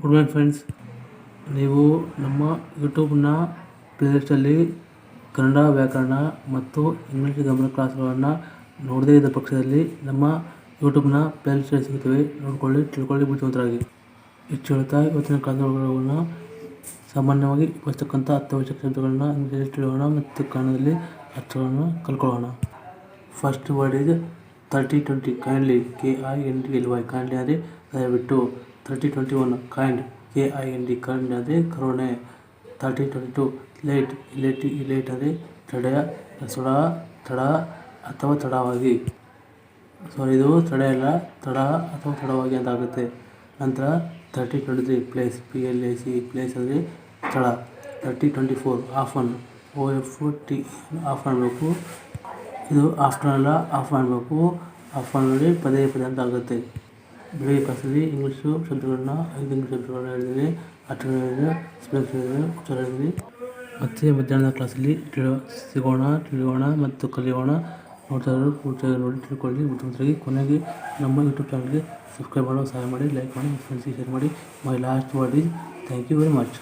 Good morning friends ನೀವು ನಮ್ಮ ಯೂಟ್ಯೂಬ್ನ ಪ್ಲೇಲಿಸ್ಟಲ್ಲಿ ಕನ್ನಡ ವ್ಯಾಕರಣ ಮತ್ತು ಇಂಗ್ಲೀಷ್ ಗಮನ ಕ್ಲಾಸ್ಗಳನ್ನು ನೋಡದೇ ಇದ್ದ ಪಕ್ಷದಲ್ಲಿ ನಮ್ಮ ಯೂಟ್ಯೂಬ್ನ ಪ್ಲೇಲಿಸ್ಟಲ್ಲಿ ಸಿಗುತ್ತವೆ. ನೋಡಿಕೊಳ್ಳಿ, ತಿಳ್ಕೊಳ್ಳಿ, ಬುದ್ಧಿವಂತರಾಗಿ. ಹೆಚ್ಚು ಹೇಳ್ತಾ ಇವತ್ತಿನ ಕ್ಲಾಸ್ಗಳನ್ನು ಸಾಮಾನ್ಯವಾಗಿ ಬರ್ತಕ್ಕಂಥ ಅತ್ಯವಶ್ಯಕ ಶಬ್ದಗಳನ್ನ ಇಂಗ್ಲೀಷಲ್ಲಿ ತಿಳಿಯೋಣ ಮತ್ತು ಕನ್ನಡದಲ್ಲಿ ಅರ್ಥಗಳನ್ನು ಕಲ್ಕೊಳ್ಳೋಣ. ಫಸ್ಟ್ ವರ್ಡ್ ಇದು thirty twenty kindly K I N D L Y kindly ಅಂದರೆ ದಯವಿಟ್ಟು thirty twenty one kind K I N D kind ಅದೇ ಕರುಣೆ thirty twenty two late L A T late ಅದೇ ತಡ ಸುಡ ತಡ ಅಥವಾ ತಡವಾಗಿ. ಸೊ ಇದು ತಡೆ ಇಲ್ಲ ತಡ ಅಥವಾ ತಡವಾಗಿ ಅಂತ ಆಗುತ್ತೆ. ನಂತರ thirty twenty three place P L A C place ಅಂದರೆ ತಡ thirty twenty four often O F T off ಮಾಡಬೇಕು ಇದು ಆಫ್ಟರ್ ಅಲ್ಲ ಆಫ್ ಮಾಡಬೇಕು ಆಫ್ ಮಾಡಿ ಪದೇ ಪದೇ ಅಂತ ಆಗುತ್ತೆ. ಬೆಳಿಗ್ಗೆ ಕ್ಲಾಸಲ್ಲಿ ಇಂಗ್ಲೀಷು ಶಬ್ದಗಳನ್ನ ಐದು ಇಂಗ್ಲೀಷ್ ಶಬ್ದಗಳನ್ನ ಹೇಳಿದ್ದೀನಿ ಅರ್ಥಗಳು ಸ್ಪೆಲ್ಸ್ ಹೇಳಿದ್ವಿ, ಉಚ್ಚಾರ ಹೇಳಿದ್ದೀನಿ ಮತ್ತು ಮಧ್ಯಾಹ್ನದ ಕ್ಲಾಸಲ್ಲಿ ತಿಳೋ ಸಿಗೋಣ, ತಿಳಿಯೋಣ ಮತ್ತು ಕಲಿಯೋಣ. ನೋಡ್ತಾ ಇರೋರು ಪೂರ್ತಿಯಾಗಿ ನೋಡಿ, ತಿಳ್ಕೊಳ್ಳಿ. ಬುದ್ಧಿವಂತರಾಗಿ ಕೊನೆಗೆ ನಮ್ಮ ಯೂಟ್ಯೂಬ್ ಚಾನಲ್ಗೆ ಸಬ್ಸ್ಕ್ರೈಬ್ ಮಾಡೋ, ಸಹಾಯ ಮಾಡಿ, ಲೈಕ್ ಮಾಡಿ ಫ್ರೆಂಡ್ಸಿಗೆ ಶೇರ್ ಮಾಡಿ. My last word is thank you very much